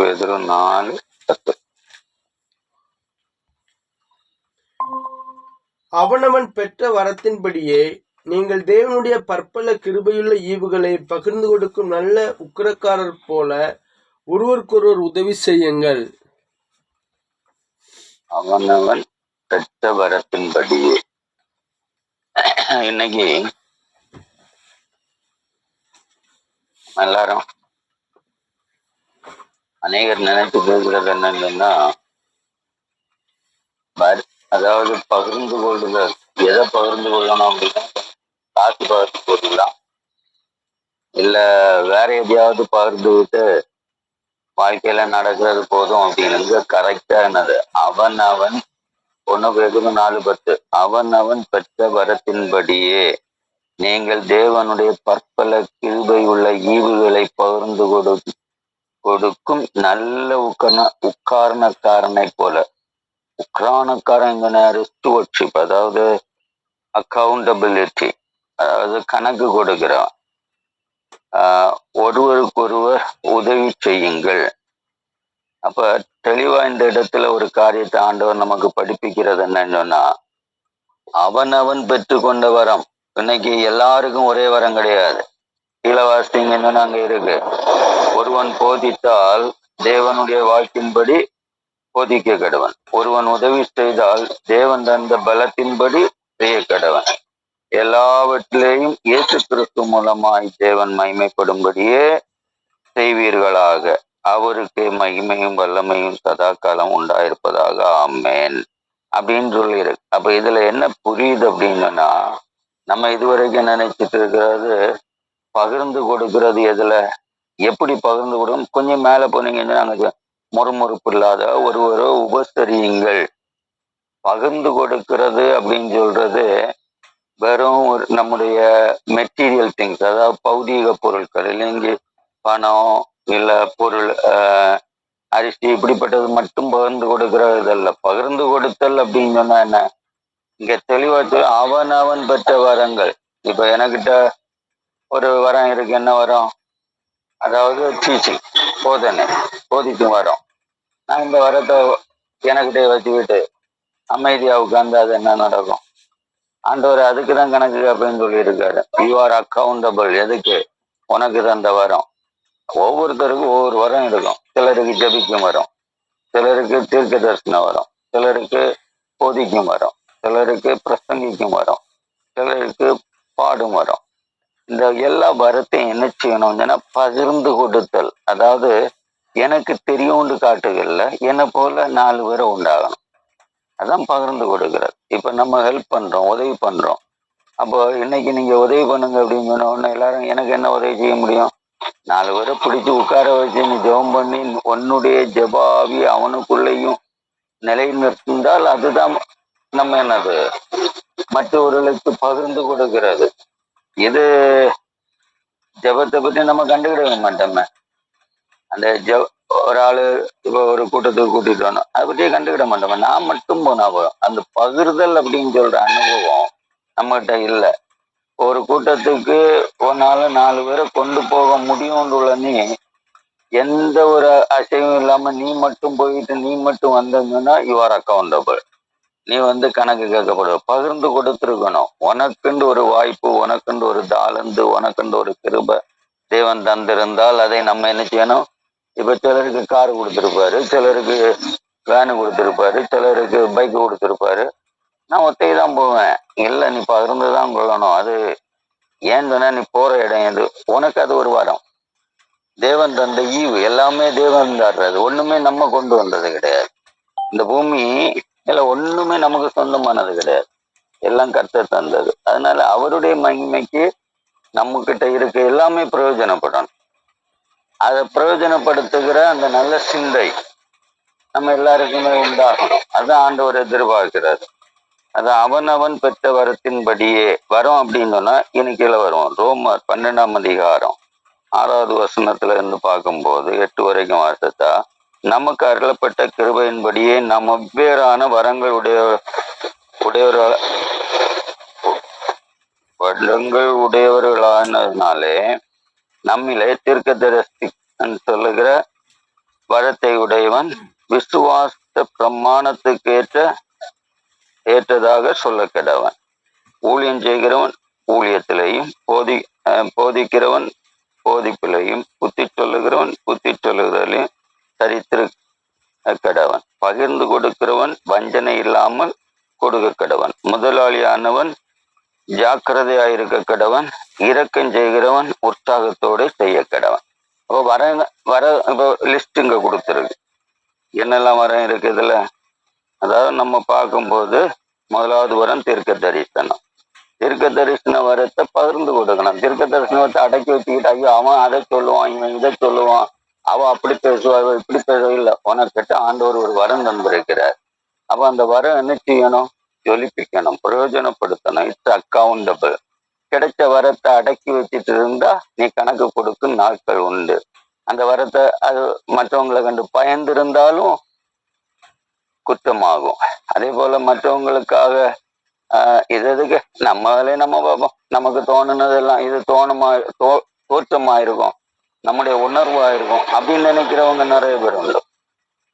பேதுரு நாலு பத்து அவனவன் பெற்ற வரத்தின்படியே நீங்கள் தேவனுடைய பற்பல கிருபையுள்ள ஈவுகளை பகிர்ந்து கொடுக்கும் நல்ல உக்கிரக்காரர் போல ஒருவருக்கொருவர் உதவி செய்யுங்கள். அவனவன் பெற்ற வரத்தின்படியே. இன்னைக்கு எல்லாரும் அநேகர் நினைத்து பேசுறது என்னன்னா அதாவது பகிர்ந்து கொள்ளுதல். எதை பகிர்ந்து கொள்ளணும் அப்படின்னா காசு பகிர்ந்து கொள்ளலாம் இல்ல வேற எதையாவது பகிர்ந்து விட்டு வாழ்க்கையில நடக்கிறது போதும் அப்படின்னு கரெக்டா என்னது? அவன் அவன் ஒண்ணு பேருக்கு நாலு பத்து. அவன் அவன் பெற்ற வரத்தின்படியே நீங்கள் தேவனுடைய பற்பல கிருபை உள்ள ஈவுகளை பகிர்ந்து கொடு கொடுக்கும் நல்ல உக்கரண உக்காரணக்காரனை போல. உக்ரானக்காரன் ஸ்டுவர்ட்ஷிப் அதாவது அக்கௌண்டபிலிட்டி அதாவது கணக்கு கொடுக்கிறோம் ஆஹ் ஒருவருக்கொருவர் உதவி செய்யுங்கள். அப்ப தெளிவா இந்த இடத்துல ஒரு காரியத்தை ஆண்டவர் நமக்கு படிப்பிக்கிறது என்னன்னு சொன்னா அவனவன் பெற்றுக்கொண்ட வரம். இன்னைக்கு எல்லாருக்கும் ஒரே வரம் கிடையாது. கீழவாசிங்கன்னு அங்க இருக்கு. ஒருவன் போதித்தால் தேவனுடைய வாழ்க்கின்படி போதிக்க கடவன் ஒருவன் உதவி செய்தால் தேவன் தந்த பலத்தின்படி செய்ய கடவன் எல்லாவற்றிலேயும் இயேசு கிறிஸ்து மூலமாய் தேவன் மகிமைப்படும்படியே செய்வீர்களாக. அவருக்கு மகிமையும் வல்லமையும் சதா காலம் உண்டாயிருப்பதாக. ஆமேன். அப்படின்னு சொல்லியிருக்கு. அப்ப இதுல என்ன புரியுது அப்படின்னா நம்ம இதுவரைக்கும் நினைச்சிட்டு இருக்கிறது பகிர்ந்து கொடுக்கிறது எதுல? எப்படி பகிர்ந்து கொடுக்கும் கொஞ்சம் மேல போனீங்கன்னா அங்கே முறுமுறுப்பு இல்லாத ஒருவரை உபசரியுங்கள். பகிர்ந்து கொடுக்கிறது அப்படின்னு சொல்றது வெறும் ஒரு நம்முடைய மெட்டீரியல் திங்ஸ் அதாவது பௌதீக பொருட்கள் இல்லைங்க பணம் இல்லை பொருள் அரிசி இப்படிப்பட்டது மட்டும் பகிர்ந்து கொடுக்கிறது இதல்ல பகிர்ந்து கொடுத்தல் அப்படின்னு சொன்னா என்ன? இங்க தெளிவாக அவன் அவன் பெற்ற வரங்கள். இப்ப எனக்கிட்ட ஒரு வரம் இருக்கு. என்ன வரம்? அதாவது டீச்சிங் போதனை போதிக்கும் வரம். நான் இந்த வரத்தை எனக்கிட்டே வச்சுக்கிட்டு அமைதியாக உட்கார்ந்து அது என்ன நடக்கும்? ஆண்டவர் அதுக்கு தான் கணக்கு அப்படின்னு சொல்லியிருக்காரு. யூ ஆர் அக்கௌண்டபிள் எதுக்கு? உனக்கு தந்த வரம். ஒவ்வொருத்தருக்கும் ஒவ்வொரு வரம் இருக்கும். சிலருக்கு ஜபிக்கும் வரும் சிலருக்கு தீர்க்க தரிசனம் வரும் சிலருக்கு போதிக்கும் வரும் சிலருக்கு பிரசங்கிக்கும் வரும் சிலருக்கு பாடும் வரும். இந்த எல்லா வரத்தையும் என்ன செய்யணும்னா பகிர்ந்து கொடுத்தல். அதாவது எனக்கு தெரியும்னு காட்டுகள்ல என்னை போல நாலு பேரை உண்டாகணும். அதான் பகிர்ந்து கொடுக்கிறது. இப்ப நம்ம ஹெல்ப் பண்றோம் உதவி பண்றோம். அப்போ இன்னைக்கு நீங்க உதவி பண்ணுங்க அப்படின்னு ஒண்ணு உடனே எல்லாரும் எனக்கு என்ன உதவி செய்ய முடியும்? நாலு பேரை பிடிச்சு உட்கார வச்சு நீ ஜெபம் பண்ணி உன்னுடைய ஜபாவி அவனுக்குள்ளேயும் நிலை நிறுத்தினால் அதுதான் நம்ம என்னது? மற்றவர்களுக்கு பகிர்ந்து கொடுக்கிறது. இது ஜெபத்தை பத்தி நம்ம கண்டுக்கிடவே மாட்டோமே. அந்த ஜெ ஒரு ஆளு இப்போ ஒரு கூட்டத்துக்கு கூட்டிட்டு வரணும். அதை பற்றியே கண்டுக்கிட மாட்டோமே. நான் மட்டும் போனா போதும். அந்த பகிர்தல் அப்படின்னு சொல்ற அனுபவம் நம்மகிட்ட இல்லை. ஒரு கூட்டத்துக்கு உன்னால நாலு பேரை கொண்டு போக முடியும்னு நீ எந்த ஒரு அசைவும் இல்லாம நீ மட்டும் போயிட்டு நீ மட்டும் வந்தீங்கன்னா யுவர் அக்கௌண்டபிள் நீ வந்து கணக்கு கேட்கப்படுவ பகிர்ந்து கொடுத்துருக்கணும். உனக்குண்டு ஒரு வாய்ப்பு உனக்குண்டு ஒரு தாளந்து உனக்குண்டு ஒரு கிருப தேவன் தந்திருந்தால் அதை நம்ம என்ன செய்யணும்? இப்ப சிலருக்கு கார் கொடுத்துருப்பாரு சிலருக்கு வேனு கொடுத்துருப்பாரு சிலருக்கு பைக் கொடுத்துருப்பாரு. நான் ஒத்தை தான் போவேன். இல்லை நீ பகிர்ந்து தான் கொள்ளணும். அது ஏன் சொன்னா நீ போற இடம் எது? உனக்கு அது ஒரு வாரம். தேவன் தந்த ஈவு. எல்லாமே தேவன் தர்றது. ஒண்ணுமே நம்ம கொண்டு வந்தது கிடையாது. இந்த பூமி இல்ல ஒண்ணுமே நமக்கு சொந்தமானது கிடையாது. எல்லாம் கர்த்தர் தந்தது. அதனால அவருடைய மகிமைக்கு நம்ம கிட்ட இருக்க எல்லாமே பிரயோஜனப்படணும். அதை பிரயோஜனப்படுத்துகிற அந்த நல்ல சிந்தை நம்ம எல்லாருக்குமே உண்டாகணும். அதான் ஆண்டவர் எதிர்பார்க்கிறார். அது அவன் அவன் பெற்ற வரத்தின்படியே வரும் அப்படின்னு சொன்னா இன்னைக்குல வரும். ரோமர் பன்னெண்டாம் அதிகாரம் ஆறாவது வசனத்துல இருந்து பார்க்கும்போது எட்டு வரைக்கும் வாசித்தா நமக்கு அருளப்பட்ட கிருபையின்படியே நம் வெவ்வேறான வரங்கள் உடைய உடையவர்கள வரங்கள் உடையவர்களானதுனாலே நம்மிலே தீர்க்கதரிசி சொல்லுகிற வரத்தை உடையவன் விசுவாச பிரமாணத்துக்கு ஏற்ற ஏற்றதாக சொல்ல கிடவன் ஊழியம் செய்கிறவன் ஊழியத்திலையும் போதி அஹ், போதிக்கிறவன் போதிப்பிலையும் புத்தி சொல்லுகிறவன் புத்தி சொல்லுகிறதிலையும் கடவன் பகிர்ந்து கொடுக்கிறவன் வஞ்சனை இல்லாமல் கொடுக்க கடவன் முதலாளியானவன் ஜாக்கிரதையாயிருக்க கடவன் இரக்கம் செய்கிறவன் உற்சாகத்தோடு செய்ய கடவன் இப்போ வர வர இப்போ லிஸ்ட் இங்க கொடுத்துருக்கு என்னெல்லாம் வரம் இருக்கு இதுல? அதாவது நம்ம பார்க்கும்போது முதலாவது வரம் தீர்க்க தரிசனம் தீர்க்க தரிசன வரத்தை பகிர்ந்து கொடுக்கணும். தீர்க்க தரிசனத்தை அடக்கி வச்சுக்கிட்டு ஐயோ அவன் அதை சொல்லுவான் இவன் இதை சொல்லுவான். அவ அப்படி பேசுவா இப்படி பேசுவா. இல்லை உனக்கிட்ட ஆண்டவர் ஒரு வரம் தந்திருக்கிறார். அப்ப அந்த வரம் என்ன செய்யணும்? ஜொலிப்பிக்கணும் பிரயோஜனப்படுத்தணும். இட்ஸ் அக்கவுண்டபிள் கிடைச்ச வரத்தை அடக்கி வச்சுட்டு இருந்தா நீ கணக்கு கொடுக்கும் நாட்கள் உண்டு. அந்த வரத்தை அது மற்றவங்களை கண்டு பயந்து இருந்தாலும் குற்றமாகும். அதே போல மற்றவங்களுக்காக ஆஹ் இது எதுக்கு? நம்ம வேலையை நம்ம பார்ப்போம் நமக்கு தோணுனதெல்லாம் இது தோணுமா தோ தோற்றமாயிருக்கும். நம்முடைய உணர்வா இருக்கும் அப்படின்னு நினைக்கிறவங்க நிறைய பேர் உண்டு.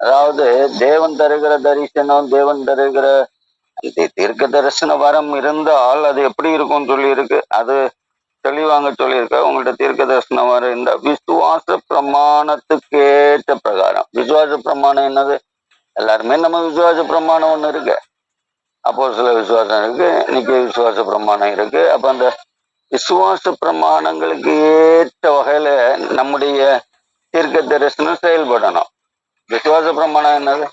அதாவது தேவன் தருகிற தரிசனம் தேவன் தருகிற தீர்க்க தரிசன வரம் இருந்தால் அது எப்படி இருக்கும்னு சொல்லியிருக்கு. அது தெளிவாங்க சொல்லியிருக்க. உங்கள்கிட்ட தீர்க்க தரிசனம் வரம் இருந்தா விசுவாச பிரமாணத்துக்கு ஏற்ற பிரகாரம். விசுவாச பிரமாணம் என்னது? எல்லாருமே நம்ம விசுவாச பிரமாணம் ஒண்ணு இருக்கு. அப்போ சில விசுவாசம் இருக்கு இன்னைக்கு விசுவாச பிரமாணம் இருக்கு. அப்ப அந்த விசுவாச பிரமாணங்களுக்கு ஏற்ற வகையில நம்முடைய தீர்க்க தரிசனம் செயல்படணும். விசுவாச பிரமாணம் என்னது?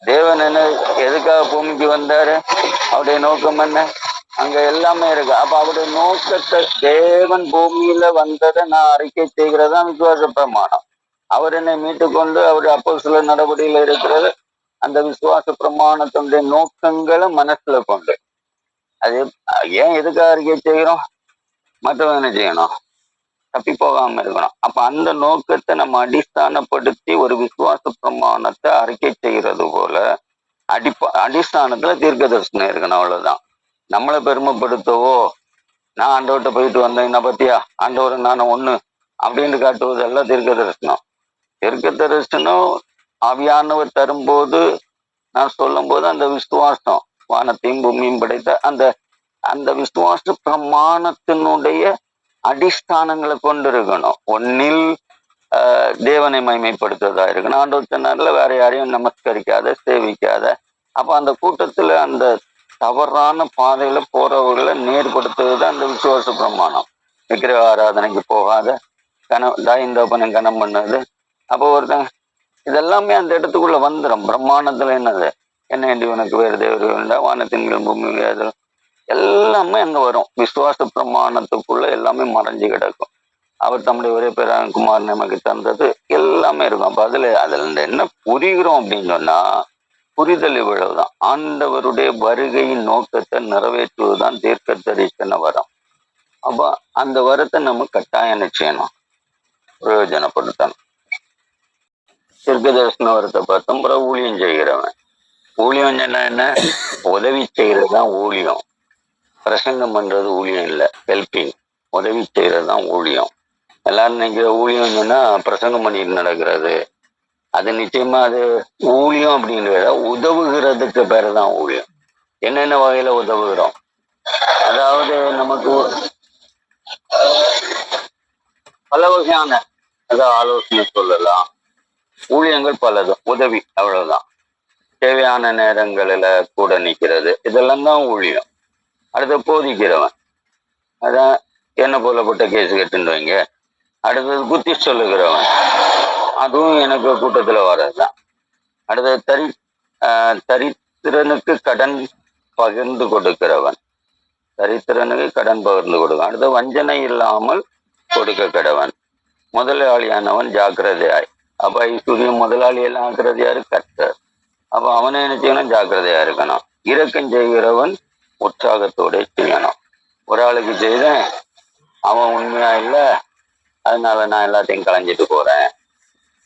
தேவன் என்ன எதுக்காக பூமிக்கு வந்தாரு? அவருடைய நோக்கம் என்ன? அங்க எல்லாமே இருக்கு. அப்ப அவருடைய நோக்கத்தை தேவன் பூமியில வந்ததை நான் அறிக்கை செய்கிறதா விசுவாச பிரமாணம். அவர் என்னை மீட்டு கொண்டு அவர் அப்போ சில நடவடிக்கையில இருக்கிறது அந்த விசுவாச பிரமாணத்தினுடைய நோக்கங்களை மனசுல கொண்டு. அது ஏன் எதுக்காக அறிக்கை செய்கிறோம்? மற்றவங்க என்ன செய்யணும். தப்பி போகாம இருக்கணும். அப்ப அந்த நோக்கத்தை நம்ம அடிஸ்தானப்படுத்தி ஒரு விசுவாச பிரமாணத்தை அறிக்கை செய்கிறது போல அடிப்ப அடிஸ்தானத்துல தீர்க்க தரிசனம் இருக்கணும் அவ்வளவுதான். நம்மளை பெருமைப்படுத்தவோ நான் ஆண்டவர்கிட்ட போயிட்டு வந்தேன் என்ன பத்தியா? ஆண்டவர் நான் ஒண்ணு அப்படின்னு காட்டுவதெல்லாம் தீர்க்க தரிசனம். தீர்க்க தரிசனம் ஆவியானவர் தரும்போது நான் சொல்லும் போது அந்த விசுவாசம் வானத்தையும் பூமியும் படைத்த அந்த அந்த விசுவாச பிரமாணத்தினுடைய அடிஸ்தானங்களை கொண்டு இருக்கணும் ஒன்னில் ஆஹ், தேவனை மைமைப்படுத்துவதா இருக்கணும். ஆண்டவர் சொன்னார்ல வேற யாரையும் நமஸ்கரிக்காத சேவிக்காத. அப்ப அந்த கூட்டத்துல அந்த தவறான பாதையில போறவர்களை நேர்படுத்துவது அந்த விசுவாச பிரமாணம். விக்கிரக ஆராதனைக்கு போகாத கனம் தாய்ந்தோப்பனை கனம் பண்ணது அப்போ ஒருத்தங்க இதெல்லாமே அந்த இடத்துக்குள்ள வந்துடும் பிரம்மாண்டத்துல என்னது? என்ன என்று உனக்கு வேறு தேவர் வேண்டா வானத்தின் பூமி வேறு எல்லாமே அங்க வரும். விசுவாச பிரமாணத்துக்குள்ள எல்லாமே மறைஞ்சு கிடக்கும். அவர் தம்முடைய ஒரே பேரான குமார் நமக்கு தந்தது எல்லாமே இருக்கும். அப்ப அதுல அதுல என்ன புரிகிறோம் அப்படின்னு சொன்னா புரிதல் இவ்வளவுதான். ஆண்டவருடைய வருகையின் நோக்கத்தை நிறைவேற்றுவதுதான் தீர்க்க தரிசன வரம். அப்ப அந்த வரத்தை நம்ம கட்டாயம் நிச்சயணும் செய்யணும்? பிரயோஜனப்படுத்தணும். தீர்க்க தரிசன வரத்தை பார்த்தோம் அப்புறம் ஊழியம் செய்கிறவன். ஊழியம் சொன்னா என்ன? உதவி செய்யறதுதான் ஊழியம். பிரசங்கம் பண்றது ஊழியம் இல்லை ஹெல்பிங் உதவி செய்யறது தான் ஊழியம். எல்லாரும் நினைக்கிற ஊழியம் சொன்னா பிரசங்கம் பண்ணிட்டு நடக்கிறது. அது நிச்சயமா அது ஊழியம் அப்படின்றத உதவுகிறதுக்கு பேர் தான் ஊழியம். என்னென்ன வகையில உதவுகிறோம்? அதாவது நமக்கு பல வகையான அதாவது ஆலோசனை சொல்லலாம். ஊழியங்கள் பலதும் உதவி அவ்வளவுதான். தேவையான நேரங்களில கூட நிக்கிறது இதெல்லாம் தான் ஊழியம். அடுத்து போதிக்கிறவன். அதான் என்ன போலப்பட்ட கேஸ் கட்டுன்னு வைங்க அடுத்தது புத்தி சொல்லுகிறவன். அதுவும் எனக்கு கூட்டத்துல வர்றதுதான். அடுத்தது தரி ஆஹ் தரித்திரனுக்கு கடன் பகிர்ந்து கொடுக்கிறவன். தரித்திரனுக்கு கடன் பகிர்ந்து கொடுக்கும் அடுத்து வஞ்சனை இல்லாமல் கொடுக்க கடவன். முதலாளியானவன் ஜாக்கிரதையாய். அப்ப ஐஸ்வர்யம் முதலாளி எல்லாம் ஆக்குறது யாரு கர்த்தர் அப்ப அவனை என்ன செய்யணும்? ஜாக்கிரதையா இருக்கணும். இரக்கம் செய்கிறவன் உற்சாகத்தோட செய்யணும். ஒரு ஆளுக்கு செய்தேன் அவன் உண்மையா இல்ல அதனால நான் எல்லாத்தையும் கலைஞ்சிட்டு போறேன்.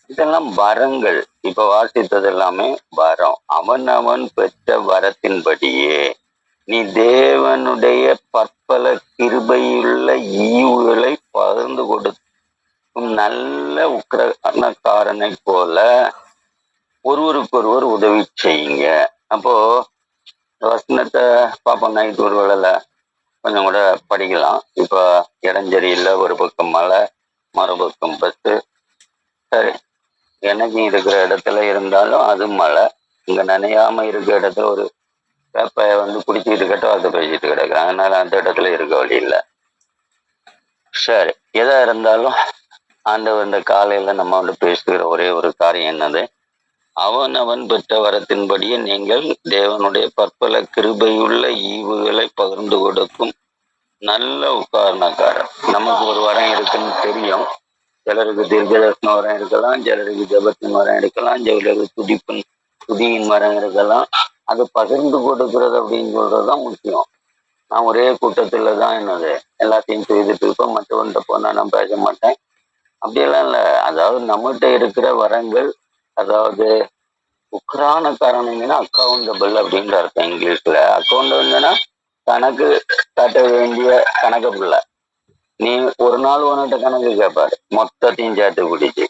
இதெல்லாம் வரங்கள். இப்ப வாசித்தது எல்லாமே வரம். அவன் அவன் பெற்ற வரத்தின்படியே நீ தேவனுடைய பற்பல கிருபையுள்ள ஈவுகளை பகிர்ந்து கொடுக்கும் நல்ல உக்கிரகாரனை போல ஒருவருக்கொருவர் உதவி செய்யுங்க. அப்போ வசனத்தை பார்ப்போம். நைட் ஒரு வேளையில் கொஞ்சம் கூட படிக்கலாம். இப்போ இடஞ்சரியில் ஒரு பக்கம் மழை மறுபக்கம் பத்து சரி. எனக்கு இருக்கிற இடத்துல இருந்தாலும் அது மழை இங்க நனையாம இருக்கிற இடத்துல ஒரு வேப்பைய வந்து குடிச்சிட்டு இருக்கட்டும் அதை பேசிட்டு கிடக்குறாங்க அதனால அந்த இடத்துல இருக்க வழி இல்லை. சரி. எதா இருந்தாலும் ஆண்டவர் இந்த காலையில நம்ம வந்து பேசுகிற ஒரே ஒரு காரியம் என்னது? அவன் அவன் பெற்ற வரத்தின்படியே நீங்கள் தேவனுடைய பற்பல கிருபையுள்ள ஈவுகளை பகிர்ந்து கொடுக்கும் நல்ல உபகரணக்காரர். நமக்கு ஒரு வரம் இருக்குன்னு தெரியும். சிலருக்கு தீர்க்கதர்சன வரம் இருக்கலாம் சிலருக்கு ஜபத்தின் வரம் இருக்கலாம் சிலருக்கு துடிப்பின் துதியின் வரம் இருக்கலாம். அது பகிர்ந்து கொடுக்கிறது அப்படின்னு சொல்றதுதான் முக்கியம். நான் ஒரே கூட்டத்துல தான் என்னது எல்லாத்தையும் செய்துட்டு இருப்பேன் மற்றவன்கிட்ட போனா நான் பேச மாட்டேன். அப்படியெல்லாம் இல்லை. அதாவது நம்மகிட்ட இருக்கிற வரங்கள் அதாவது உக்ரான காரணங்கன்னா அக்கௌண்டபிள் அப்படின்ற அர்த்தம் இங்கிலீஷ்ல. அக்கௌண்டபிள்னா கணக்கு காட்ட வேண்டிய கணக்கு பிள்ளை. நீ ஒரு நாள் உன்கிட்ட கணக்கு கேட்பாரு மொத்தத்தையும் சேர்த்து பிடிச்சி.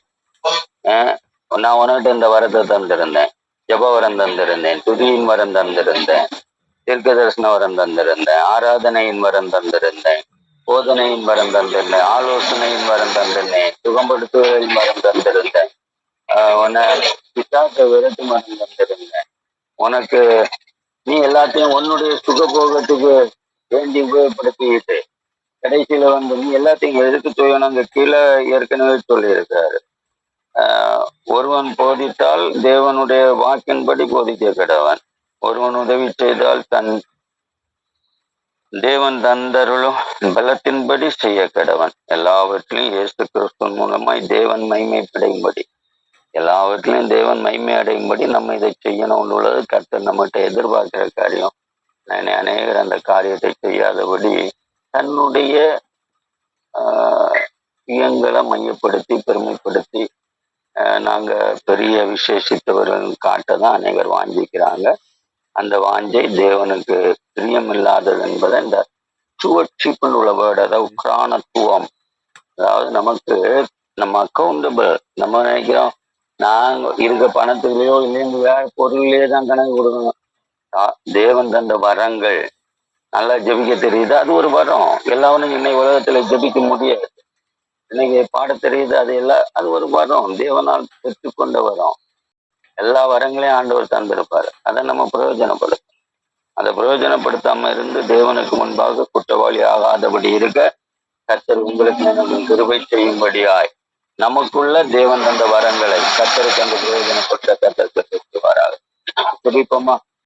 ஆஹ் நான் உன்கிட்ட இந்த வரத்தை தந்திருந்தேன். ஜப வரம் தந்திருந்தேன். துதியின் வரம் தந்திருந்தேன். தீர்க்க தரிசன வரம் தந்திருந்தேன். ஆராதனையின் வரம் தந்திருந்தேன். போதனையின் வரம் தந்திருந்தேன். ஆலோசனையின் வரம் தந்திருந்தேன். சுகப்படுத்துவதின் வரம் தந்திருந்தேன். உன்னை பிசாச விரட்டு மரம் உனக்கு நீ எல்லாத்தையும் உன்னுடைய சுகபோகத்துக்கு வேண்டி உபயோகப்படுத்திக்கிட்டு கடைசியில வந்து நீ எல்லாத்தையும் எதுக்கு தூயணுங்க கீழே ஏற்கனவே சொல்லியிருக்காரு. ஆஹ் ஒருவன் போதித்தால் தேவனுடைய வாக்கின்படி போதிக்க கிடவன். ஒருவன் உதவி செய்தால் தன் தேவன் தந்தருளும் பலத்தின்படி செய்ய கடவன். எல்லாவற்றிலும் இயேசு கிறிஸ்துவின் மூலமாய் தேவன் மைமைப்படையும்படி எல்லாவற்றிலும் தேவன் மைமை அடையும்படி நம்ம இதை செய்யணும் உள்ளது கர்த்தர் நம்மகிட்ட எதிர்பார்க்கிற காரியம். அநேகர் அந்த காரியத்தை செய்யாதபடி தன்னுடைய ஆஹ், மையப்படுத்தி பெருமைப்படுத்தி நாங்கள் நாங்க பெரிய விசேஷித்தவர்கள் காட்ட தான் அநேகர் வாஞ்சிக்கிறாங்க. அந்த வாஞ்சை தேவனுக்கு பிரியம் இல்லாதது என்பதை இந்த சுவட்சிப்புன்னு உள்ள வேர்டு அதாவது உக்ரானத்துவம் அதாவது நமக்கு நம்ம அக்கௌண்டபிள் நம்ம நினைக்கிறோம் நாங்க இருக்க பணத்துலயோ இல்லைன்னு வேற பொருள்லயே தான் கணக்கு கொடுக்கணும். தேவன் தந்த வரங்கள். நல்லா ஜெபிக்க தெரியுது. அது ஒரு வரம். எல்லாவனும் இன்னைக்கு உலகத்துல ஜெபிக்க முடியாது. இன்னைக்கு பாட தெரியுது. அது எல்லாம் அது ஒரு வரம். தேவனால் பெற்றுக்கொண்ட வரம். எல்லா வரங்களையும் ஆண்டவர் தந்திருப்பாரு. அதை நம்ம பிரயோஜனப்படுத்தணும். அதை பிரயோஜனப்படுத்தாம இருந்து தேவனுக்கு முன்பாக குற்றவாளி ஆகாதபடி இருக்க கர்த்தர் உங்களுக்கு கிருபை செய்யும்படியாய். நமக்குள்ள தேவன் தந்த வரங்களை கத்தருக்கு அந்த பிரயோஜனப்பட்ட கர்த்தர் பெற்று வராது ஜெபிப்போமா